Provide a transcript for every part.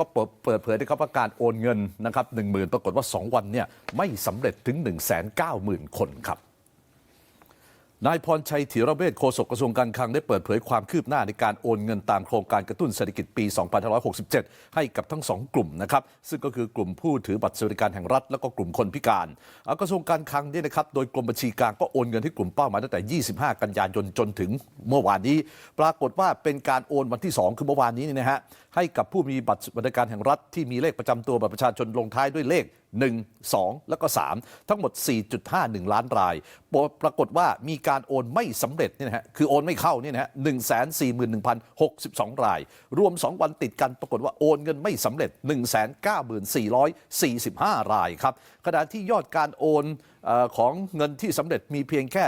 ก็เปิดเปิดเผยนะครับว่าการโอนเงินนะครับหนึ่งหมื่นปรากฏว่า 2 วันเนี่ยไม่สำเร็จถึง 1 9 0 0 0 0 คนครับ นายพรชัยธีระเวชโฆษกกระทรวงการคลังได้เปิดเผยความคืบหน้าในการโอนเงินตามโครงการกระตุ้นเศรษฐกิจปี 2567 ให้กับทั้งสองกลุ่มนะครับ ซึ่งก็คือกลุ่มผู้ถือบัตรสวัสดิการแห่งรัฐ และก็กลุ่มคนพิการกระทรวงการคลังเนี่ยนะครับโดยกรมบัญชีกลางก็โอนเงินให้กลุ่มเป้าหมายตั้งแต่ 25 กันยายนจนถึงเมื่อวานนี้ ปรากฏว่าเป็นการโอนวันที่ 2 คือเมื่อวานนี้นี่นะฮะให้กับผู้มีบัตรสวัสดิการแห่งรัฐที่มีเลขประจำตัวบัตรประชาชนลงท้ายด้วยเลข1 2 แล้วก็ 3 ทั้งหมด 4.51 ล้านราย ปรากฏว่ามีการโอนไม่สำเร็จเนี่ยนะฮะคือโอนไม่เข้าเนี่ยนะฮะ141,062 ราย รวม 2 วันติดกันปรากฏว่าโอนเงินไม่สำเร็จ 194,445 รายครับขณะที่ยอดการโอนอของเงินที่สำเร็จมีเพียงแค่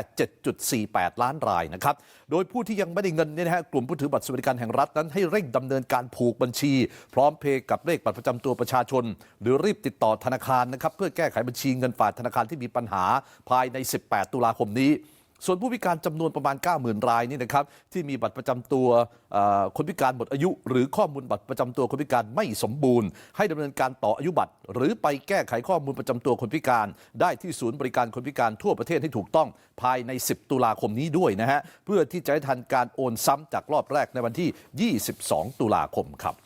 7.48 ล้านรายนะครับ โดยผู้ที่ยังไม่ได้เงินเนี่ยนะฮะกลุ่มผู้ถือบัตรสวัสดิการแห่งรัฐนั้นให้เร่งดำเนินการผูกบัญชี พร้อมเพย์กับเลขบัตรประจำตัวประชาชน หรือรีบติดต่อธนาคารนะครับเพื่อแก้ไขบัญชีเงินฝากธนาคารที่มีปัญหาภายใน 18 ตุลาคมนี้ ส่วนผู้พิการจำนวนประมาณ 90,000 รายนี่นะครับที่มีบัตรประจำตัวคนพิการหมดอายุ หรือข้อมูลบัตรประจำตัวคนพิการไม่สมบูรณ์ ให้ดำเนินการต่ออายุบัตร หรือไปแก้ไขข้อมูลประจำตัวคนพิการ ได้ที่ศูนย์บริการคนพิการทั่วประเทศให้ถูกต้องภายใน 10 ตุลาคมนี้ด้วยนะฮะเพื่อที่จะให้ทันการโอนซ้ำจากรอบแรกในวันที่ 22 ตุลาคมครับ